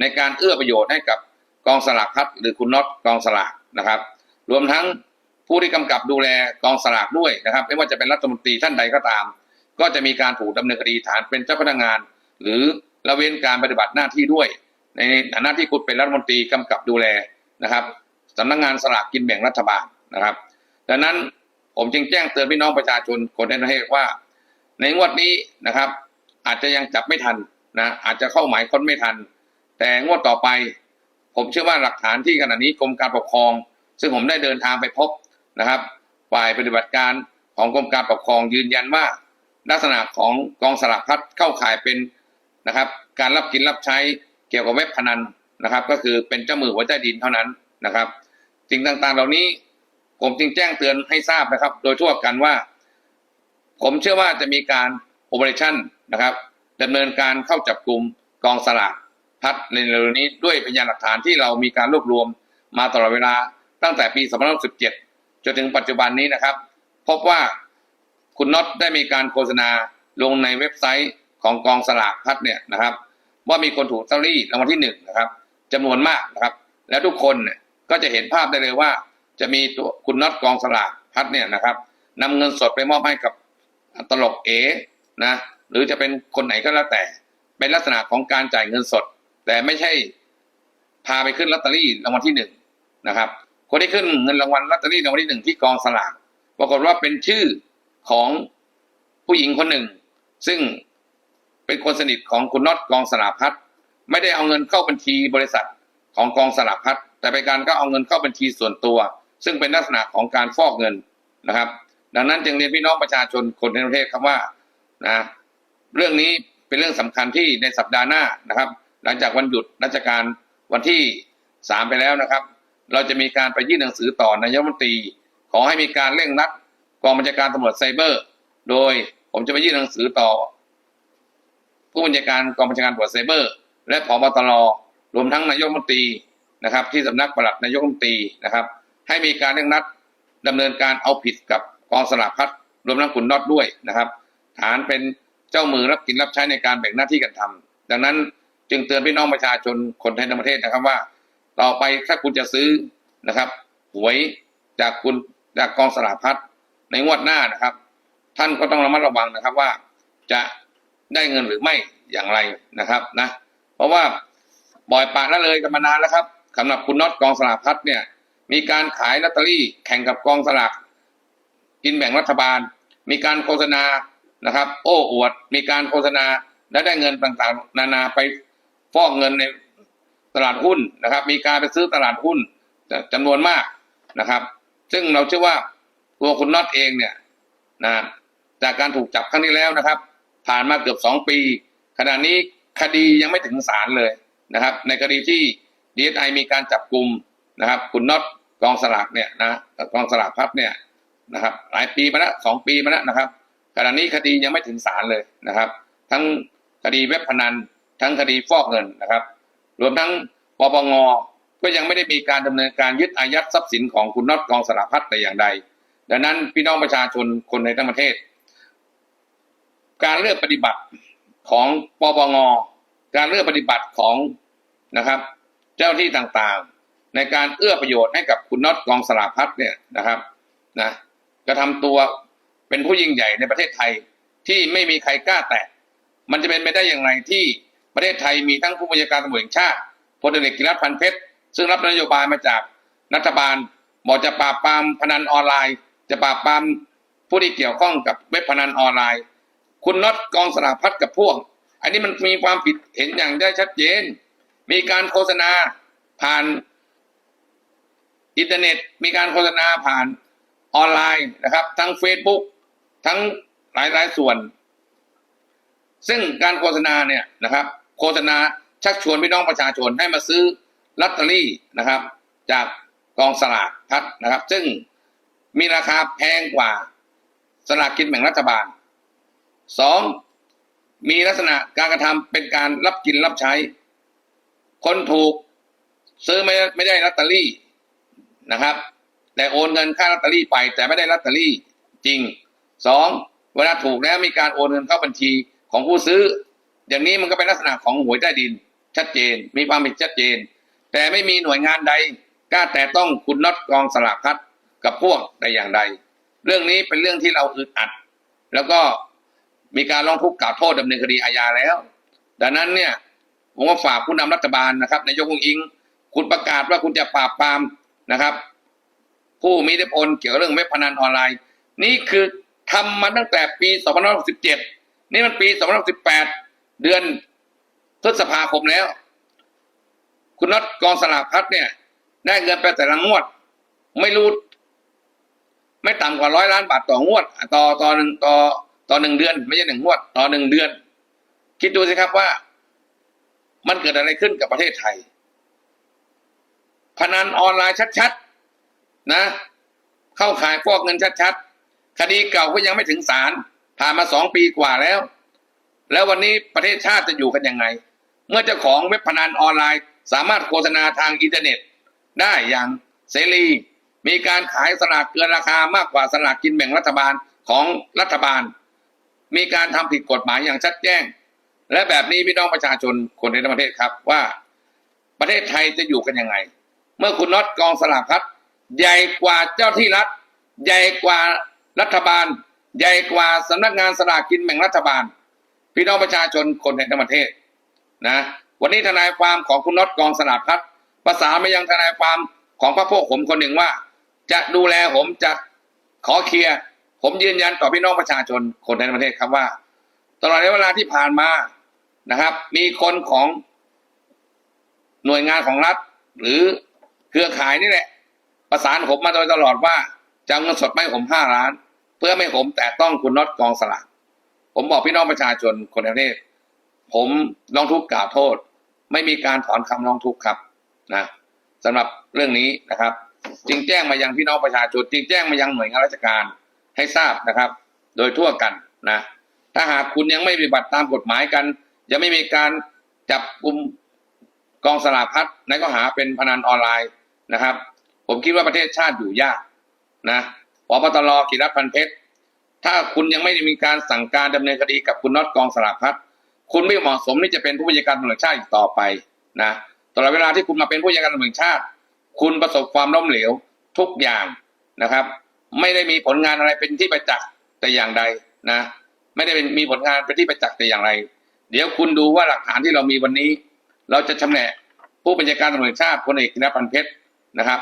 ในการเอื้อประโยชน์ให้กับกองสลากพัดหรือคุณน็อตกองสลากนะครับ รวมทั้งผู้ที่กำกับดูแลกองสลากด้วยนะครับ ไม่ว่าจะเป็นรัฐมนตรีท่านใดก็ตาม ก็จะมีการถูกดำเนินคดีฐานเป็นเจ้าพนักงาน หรือละเว้นการปฏิบัติหน้าที่ด้วย ในฐานะที่คุณเป็นรัฐมนตรีกำกับดูแลนะครับสำนักงานสลากกินแบ่งรัฐบาลนะครับดังนั้นผมจึงแจ้งเตือนพี่น้องประชาชนคนในประเทศว่า ในงวดนี้นะครับ อาจจะยังจับไม่ทันนะอาจจะเข้าหมายค้นไม่ทัน แต่งวดต่อไป ผมเชื่อว่าหลักฐานที่ขณะนี้กรมการปกครอง ซึ่งผมได้เดินทางไปพบนะครับฝ่ายปฏิบัติการของกรมการปกครองยืนยันว่า ลักษณะของกองสลากพัดเข้าข่ายเป็นนะครับ การรับกินรับใช้เกี่ยวกับเว็บพนันนะครับ ก็คือเป็นเจ้ามือหัวใจดินเท่านั้นนะครับสิ่งต่างๆ เหล่านี้ผมจึงแจ้งเตือนให้ทราบนะครับ โดยทั่วกันว่า ผมเชื่อว่าจะมีการโอเปอเรชั่นนะครับดำเนินการเข้าจับกลุ่มกองสลาก พัดในเร็วนี้ด้วยพยานหลักฐานที่เรามีการรวบรวมมาตลอดเวลาตั้งแต่ปี2517จนถึงปัจจุบันนี้นะครับ พบว่าคุณน็อตได้มีการโฆษณาลงในเว็บไซต์ของกองสลากพัดเนี่ยนะครับ ว่ามีคนถูกลอตเตอรี่รางวัลที่หนึ่งนะครับจำนวนมากนะครับ แล้วทุกคนเนี่ยก็จะเห็นภาพได้เลยว่า จะมีตัวคุณน็อตกองสลากพัดเนี่ยนะครับนำเงินสดไปมอบให้กับตลกเอนะหรือจะเป็นคนไหนก็แล้วแต่ เป็นลักษณะของการจ่ายเงินสด แต่ไม่ใช่พาไปขึ้นลอตเตอรี่รางวัลที่หนึ่งนะครับ คนที่ขึ้นเงินรางวัลลอตเตอรี่รางวัลที่หนึ่งที่กองสลากปรากฏว่าเป็นชื่อของผู้หญิงคนหนึ่ง ซึ่งเป็นคนสนิทของคุณน็อตกองสลากพัดไม่ได้เอาเงินเข้าบัญชีบริษัทของกองสลากพัดแต่เป็นการก็เอาเงินเข้าบัญชีส่วนตัว ซึ่งเป็นลักษณะของการฟอกเงินนะครับ ดังนั้นจึงเรียนพี่น้องประชาชนคนในประเทศครับว่านะเรื่องนี้เป็นเรื่องสำคัญที่ในสัปดาห์หน้านะครับ หลังจากวันหยุดราชการวันที่สามไปแล้วนะครับ เราจะมีการไปยื่นหนังสือต่อนายกรัฐมนตรี ขอให้มีการเร่งรัดกองบัญชาการตำรวจไซเบอร์ โดยผมจะไปยื่นหนังสือต่อ ผู้บัญชาการกองบัญชาการตำรวจไซเบอร์ และผบตรรวมทั้งนายกรัฐมนตรีนะครับ ที่สำนักปลัดนายกรัฐมนตรีนะครับ ให้มีการเร่งรัดดำเนินการเอาผิดกับกองสลากพัดรวมทั้งขุนน็อตด้วยนะครับ ฐานเป็นเจ้ามือรับกินรับใช้ในการแบ่งหน้าที่กันทำดังนั้น จึงเตือนพี่น้องประชาชนคนไทยทั้งประเทศนะครับว่า ต่อไปถ้าคุณจะซื้อนะครับ หวยจากคุณจากกองสลากพัดในงวดหน้านะครับ ท่านก็ต้องระมัดระวังนะครับว่าจะได้เงินหรือไม่อย่างไรนะครับนะ เพราะว่าปล่อยปละละเลยกันมานานแล้วครับสำหรับคุณน็อตกองสลากพัดเนี่ย มีการขายลอตเตอรี่แข่งกับกองสลากกินแบ่งรัฐบาล มีการโฆษณานะครับ โอ้อวด มีการโฆษณาและได้เงินต่างๆ นานาไป ฟอกเงินในตลาดหุ้นนะครับ มีการไปซื้อตลาดหุ้นจำนวนมากนะครับ ซึ่งเราเชื่อว่าตัวคุณน็อตเองเนี่ยนะจากการถูกจับครั้งที่แล้วนะครับ ผ่านมาเกือบสองปี ขณะนี้คดียังไม่ถึงศาลเลยนะครับ ในคดีที่ดีเอสไอมีการจับกลุ่มนะครับ คุณน็อตกองสลากเนี่ยนะกองสลากพัดเนี่ยนะครับ หลายปีมาแล้วสองปีมาแล้วนะครับขณะนี้คดียังไม่ถึงศาลเลยนะครับ ทั้งคดีเว็บพนัน ทั้งคดีฟอกเงินนะครับ รวมทั้งปปงก็ยังไม่ได้มีการดำเนินการยึดอายัดทรัพย์สินของคุณน็อตกองสลากพัดแต่อย่างใด ดังนั้นพี่น้องประชาชนคนในทั้งประเทศ การเลือกปฏิบัติของปปงการเลือกปฏิบัติของนะครับ เจ้าที่ต่างๆ ในการเอื้อประโยชน์ให้กับคุณน็อตกองสลากพัดเนี่ยนะครับนะกระทำตัวเป็นผู้ยิ่งใหญ่ในประเทศไทยที่ไม่มีใครกล้าแตะมันจะเป็นไปได้อย่างไรที่ ประเทศไทยมีทั้งผู้บัญชาการตำรวจแห่งชาติพลเอกกิรัตพันเพชร ซึ่งรับนโยบายมาจากรัฐบาลบอกจะปราบปรามพนันออนไลน์ จะปราบปรามผู้ที่เกี่ยวข้องกับเว็บพนันออนไลน์ คุณน็อตกองสลากพัดกับพวก อันนี้มันมีความผิดเห็นอย่างได้ชัดเจน มีการโฆษณาผ่านอินเทอร์เน็ต มีการโฆษณาผ่านออนไลน์นะครับ ทั้ง Facebook ทั้งหลายหลายๆส่วน ซึ่งการโฆษณาเนี่ยนะครับ โฆษณาชักชวนพี่น้องประชาชนให้มาซื้อลอตเตอรี่นะครับ จากกองสลากพัดนะครับ ซึ่งมีราคาแพงกว่าสลากกินแบ่งรัฐบาลสองมีลักษณะการกระทำเป็นการรับกินรับใช้ คนถูกซื้อไม่ไม่ได้ลอตเตอรี่นะครับ แต่โอนเงินค่าลอตเตอรี่ไป แต่ไม่ได้ลอตเตอรี่จริงสองเวลาถูกแล้วมีการโอนเงินเข้าบัญชีของผู้ซื้อ อย่างนี้มันก็เป็นลักษณะของหวยใต้ดิน ชัดเจน มีความผิดชัดเจน แต่ไม่มีหน่วยงานใดกล้าแต่ต้องคุณน็อตกองสลากพัดกับพวกใดอย่างใด เรื่องนี้เป็นเรื่องที่เราอึดอัด แล้วก็มีการร้องทุกข์กล่าวโทษดำเนินคดีอาญาแล้ว ดังนั้นเนี่ยผมว่าฝากผู้นำรัฐบาลนะครับนายกองอิง คุณประกาศว่าคุณจะปราบปรามนะครับ ผู้มีอิทธิพลเกี่ยวกับเรื่องเว็บพนันออนไลน์ นี่คือทำมาตั้งแต่ปี 2567 นี่มันปี 2518 เดือนพฤษภาคมแล้ว คุณน็อตกองสลากพัดเนี่ย ได้เงินไปแต่ละงวด ไม่รู้ไม่ต่ำกว่าร้อยล้านบาทต่องวด ต่อต่อหนึ่งต่อต่อหนึ่งเดือน ไม่ใช่หนึ่งงวด ต่อหนึ่งเดือน คิดดูสิครับว่า มันเกิดอะไรขึ้นกับประเทศไทย พนันออนไลน์ชัดๆนะ เข้าขายฟอกเงินชัดๆคดีเก่าก็ยังไม่ถึงศาลผ่านมาสองปีกว่าแล้ว แล้ววันนี้ประเทศชาติจะอยู่กันยังไง เมื่อเจ้าของเว็บพนันออนไลน์ สามารถโฆษณาทางอินเทอร์เน็ต ได้อย่างเสรี มีการขายสลากเกินราคามากกว่าสลากกินแบ่งรัฐบาลของรัฐบาล มีการทำผิดกฎหมายอย่างชัดแจ้ง และแบบนี้พี่น้องประชาชนคนในประเทศครับว่า ประเทศไทยจะอยู่กันยังไง เมื่อคุณน็อตกองสลากพัดใหญ่กว่าเจ้าที่รัฐ ใหญ่กว่ารัฐบาล ใหญ่กว่าสำนักงานสลากกินแบ่งรัฐบาล พี่น้องประชาชนคนในทั้งประเทศนะวันนี้ทนายความของคุณน็อตกองสลากพัดประสานมายังทนายความของพระพวกผมคนหนึ่งว่า จะดูแลผมจะขอเคลียร์ผมยืนยันต่อพี่น้องประชาชนคนในประเทศครับว่า ตลอดระยะเวลาที่ผ่านมานะครับ มีคนของหน่วยงานของรัฐ หรือเครือข่ายนี่แหละ ประสานผมมาโดยตลอดว่าจะเอาเงินสดมาให้ผมห้าล้าน เพื่อไม่ให้ผมแตะต้องคุณน็อตกองสลาก ผมบอกพี่น้องประชาชนคนประเทศ ผมร้องทุกข์กล่าวโทษ ไม่มีการถอนคำร้องทุกข์ครับนะสำหรับเรื่องนี้นะครับจึงแจ้งมายังพี่น้องประชาชนจึงแจ้งมายังหน่วยงานราชการให้ทราบนะครับ โดยทั่วกันนะถ้าหากคุณยังไม่ปฏิบัติตามกฎหมายกัน ยังไม่มีการจับกลุ่มกองสลากพัดในข้อหาเป็นพนันออนไลน์นะครับ ผมคิดว่าประเทศชาติอยู่ยากนะปปตรกิรัตพันเพชร ถ้าคุณยังไม่ได้มีการสั่งการดำเนินคดีกับคุณน็อตกองสลากพัดคุณไม่เหมาะสมที่จะเป็นผู้บัญชาการตำรวจชาติอีกต่อไปนะตลอดเวลาที่คุณมาเป็นผู้บัญชาการตำรวจชาติ คุณประสบความล้มเหลวทุกอย่างนะครับ ไม่ได้มีผลงานอะไรเป็นที่ประจักษ์แต่อย่างใดนะ ไม่ได้เป็นมีผลงานเป็นที่ประจักษ์แต่อย่างไร เดี๋ยวคุณดูว่าหลักฐานที่เรามีวันนี้ เราจะชำแหละผู้บัญชาการตำรวจชาติพลเอกนพันธ์เพชรนะครับ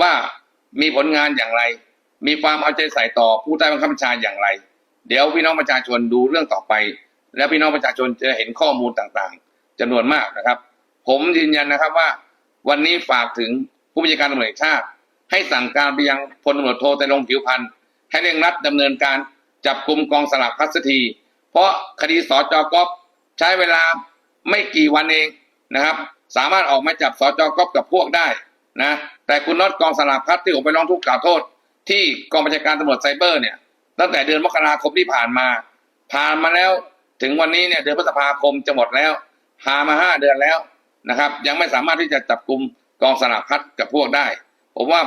ว่ามีผลงานอย่างไร มีความเอาใจใส่ต่อผู้ใต้บังคับบัญชาอย่างไร เดี๋ยวพี่น้องประชาชนดูเรื่องต่อไป แล้วพี่น้องประชาชนจะเห็นข้อมูลต่างๆจำนวนมากนะครับ ผมยืนยันนะครับว่า วันนี้ฝากถึงผู้บัญชาการตำรวจแห่งชาติ ให้สั่งการไปยังพลตำรวจโทแต่ลงผิวพันธ์ให้เร่งรัดดำเนินการจับกลุ่มกองสลากพัสักทีเพราะคดีสจก๊อฟใช้เวลาไม่กี่วันเองนะครับ สามารถออกมาจับสจก๊อฟกับพวกได้นะแต่คุณน็อตกองสลากพัดที่ผมไปร้องทุกข์กล่าวโทษ ที่กองบัญชาการตำรวจไซเบอร์เนี่ยตั้งแต่เดือนมกราคมที่ผ่านมา ผ่านมาแล้วถึงวันนี้เนี่ยเดือนพฤษภาคมจะหมดแล้วผ่านมาห้าเดือนแล้วนะครับ ยังไม่สามารถที่จะจับกลุ่มกองสลากพัดกับพวกได้ ผมว่า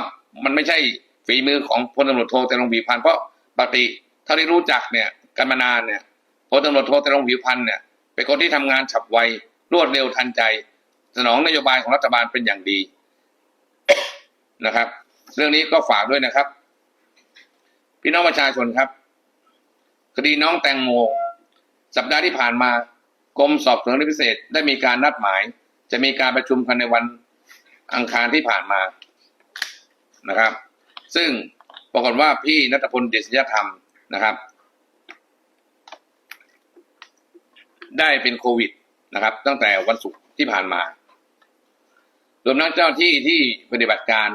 มันไม่ใช่ฝีมือของพลตำรวจโทแต่ลงบีพันธ์เพราะปกติเท่าที่รู้จักเนี่ยกันมานานเนี่ยพลตำรวจโทแต่ลงผิวพันธ์เนี่ยเป็นคนที่ทำงานฉับไวรวดเร็วทันใจ สนองนโยบายของรัฐบาลเป็นอย่างดีนะครับ เรื่องนี้ก็ฝากด้วยนะครับ พี่น้องประชาชนครับ คดีน้องแตงโม สัปดาห์ที่ผ่านมากรมสอบสวนพิเศษได้มีการนัดหมาย จะมีการประชุมกันในวันอังคารที่ผ่านมานะครับ ซึ่งปรากฏว่าพี่นัทพลเดชยธรรมนะครับ ได้เป็นโควิดนะครับ ตั้งแต่วันศุกร์ที่ผ่านมารวมทั้งเจ้าที่ที่ปฏิบัติการ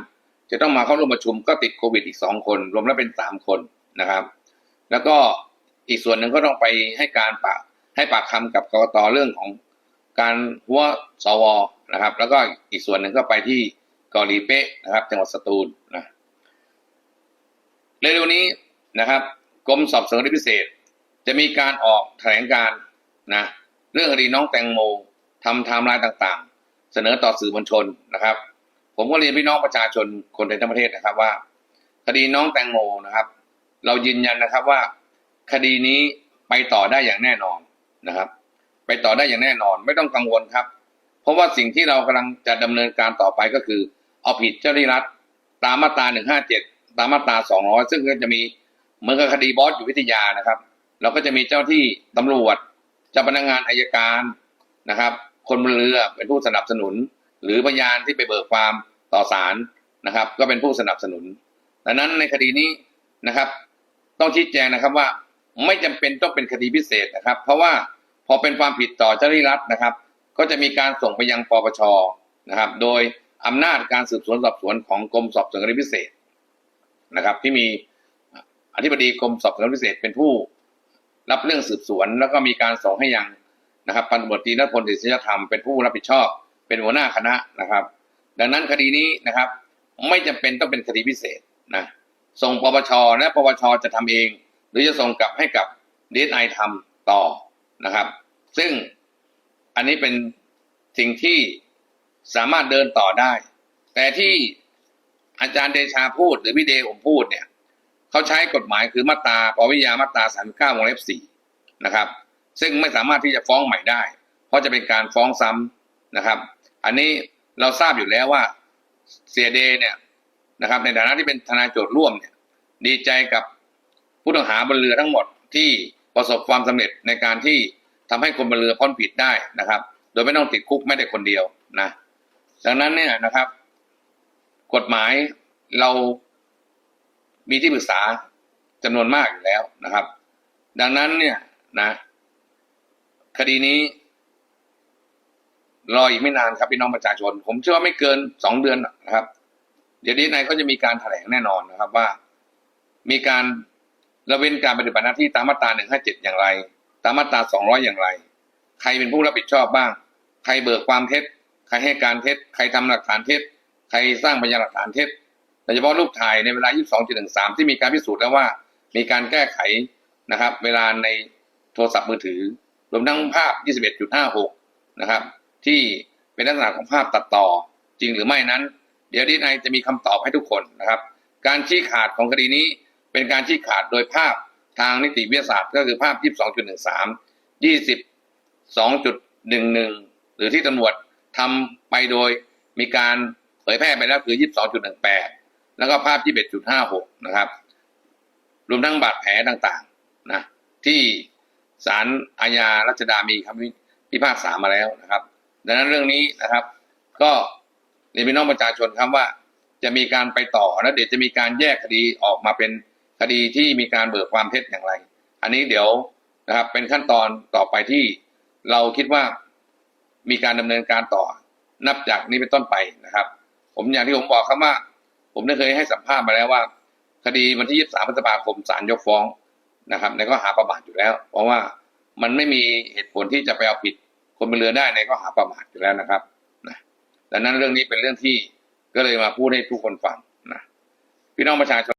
จะต้องมาเข้าร่วมประชุมก็ติดโควิดอีกสองคน รวมแล้วเป็นสามคนนะครับ แล้วก็อีกส่วนหนึ่งก็ต้องไปให้การปากให้ปากคำกับกรกตเรื่องของการหัวสวนะครับ แล้วก็อีกส่วนหนึ่งก็ไปที่กาหลีเป๊ะนะครับ จังหวัดสตูลนะเร็วๆนี้นะครับกรมสอบสวนคดีพิเศษ จะมีการออกแถลงการนะเรื่องคดีน้องแตงโมทำไทม์ไลน์ต่างๆ เสนอต่อสื่อมวลชนนะครับ ผมก็เรียนพี่น้องประชาชนคนในทั้งประเทศนะครับว่า คดีน้องแตงโมนะครับ เรายืนยันนะครับว่า คดีนี้ไปต่อได้อย่างแน่นอนนะครับ ไปต่อได้อย่างแน่นอน ไม่ต้องกังวลครับ เพราะว่าสิ่งที่เรากำลังจะดำเนินการต่อไปก็คือ เอาผิดเจ้าหน้าที่รัฐ ตามมาตราหนึ่งห้าเจ็ดตามมาตราสองร้อยซึ่งก็จะมีเหมือนกับคดีบอสอยู่วิทยานะครับ เราก็จะมีเจ้าที่ตำรวจเจ้าพนักงานอายการนะครับ คนบนเรือเป็นผู้สนับสนุน หรือพยานที่ไปเบิกความต่อศาลนะครับ ก็เป็นผู้สนับสนุน ดังนั้นในคดีนี้นะครับ ต้องชี้แจงนะครับว่าไม่จำเป็นต้องเป็นคดีพิเศษนะครับ เพราะว่าพอเป็นความผิดต่อเจ้าหน้าที่รัฐนะครับ ก็จะมีการส่งไปยังปปชนะครับ โดยอำนาจการสืบสวนสอบสวนของกรมสอบสวนคดีพิเศษนะครับ ที่มีอธิบดีกรมสอบสวนคดีพิเศษเป็นผู้รับเรื่องสืบสวน แล้วก็มีการส่งให้ยังนะครับพันตำรวจตรีนทพลศิษยธรรมเป็นผู้รับผิดชอบ เป็นหัวหน้าคณะนะครับ ดังนั้นคดีนี้นะครับ ไม่จำเป็นต้องเป็นคดีพิเศษนะส่งปปชและปปชจะทำเอง หรือจะส่งกลับให้กับดีไอทำต่อนะครับ ซึ่งอันนี้เป็นสิ่งที่สามารถเดินต่อได้ แต่ที่อาจารย์เดชาพูดหรือพี่เดชผมพูดเนี่ยเขาใช้กฎหมายคือมาตราปวิยามาตรา39วงเล็บ4นะครับ ซึ่งไม่สามารถที่จะฟ้องใหม่ได้ เพราะจะเป็นการฟ้องซ้ำนะครับ อันนี้เราทราบอยู่แล้วว่าเสียเดเนี่ยนะครับ ในฐานะที่เป็นทนายโจทย์ร่วมเนี่ย ดีใจกับผู้ต้องหาบนเรือทั้งหมดที่ประสบความสำเร็จในการที่ทำให้คนบนเรือพ้นผิดได้นะครับ โดยไม่ต้องติดคุกแม้แต่คนเดียวนะดังนั้นเนี่ยนะครับ กฎหมายเรามีที่ปรึกษาจำนวนมากอยู่แล้วนะครับ ดังนั้นเนี่ยนะ คดีนี้ รออีกไม่นานครับพี่น้องประชาชน ผมเชื่อว่าไม่เกินสองเดือนนะครับ เดี๋ยวดีนายก็จะมีการแถลงแน่นอนนะครับว่า มีการละเว้นการปฏิบัติหน้าที่ตามมาตราหนึ่งห้าเจ็ดอย่างไร ตามมาตราสองร้อยอย่างไร ใครเป็นผู้รับผิดชอบบ้าง ใครเบิกความเท็จ ใครให้การเท็จ ใครทำหลักฐานเท็จ ใครสร้างพยานหลักฐานเท็จโดยเฉพาะรูปถ่ายในเวลา 22.13 ที่มีการพิสูจน์แล้วว่า มีการแก้ไขนะครับ เวลาในโทรศัพท์มือถือ รวมทั้งภาพ 21.56 นะครับ ที่เป็นลักษณะของภาพตัดต่อ จริงหรือไม่นั้น เดี๋ยวดีนจะมีคำตอบให้ทุกคนนะครับ การชี้ขาดของคดีนี้เป็นการชี้ขาดโดยภาพทางนิติวิทยาศาสตร์ ก็คือภาพ 22.13 22.11 หรือที่ตำรวจทำไปโดยมีการเผยแพร่ไปแล้วคือ 22.18 แล้วก็ภาพ 21.56 นะครับ รวมทั้งบาดแผลต่างๆนะที่ศาลอาญารัชดามีคำพิพากษามาแล้วนะครับ ดังนั้นเรื่องนี้นะครับ ก็เรียนพี่น้องประชาชนครับว่า จะมีการไปต่อแล้วเดี๋ยวจะมีการแยกคดีออกมาเป็นคดีที่มีการเบิกความเท็จอย่างไร อันนี้เดี๋ยวนะครับเป็นขั้นตอนต่อไปที่เราคิดว่ามีการดำเนินการต่อ นับจากนี้เป็นต้นไปนะครับ ผมอย่างที่ผมบอกครับว่า ผมได้เคยให้สัมภาษณ์มาแล้วว่า คดีวันที่ 23พฤษภาคมศาลยกฟ้องนะครับในข้อหาประมาทอยู่แล้ว เพราะว่ามันไม่มีเหตุผลที่จะไปเอาผิด คนเป็นเรือได้ในข้อหาประมาทอยู่แล้วนะครับนะดังนั้นเรื่องนี้เป็นเรื่องที่ก็เลยมาพูดให้ทุกคนฟังนะพี่น้องประชาชน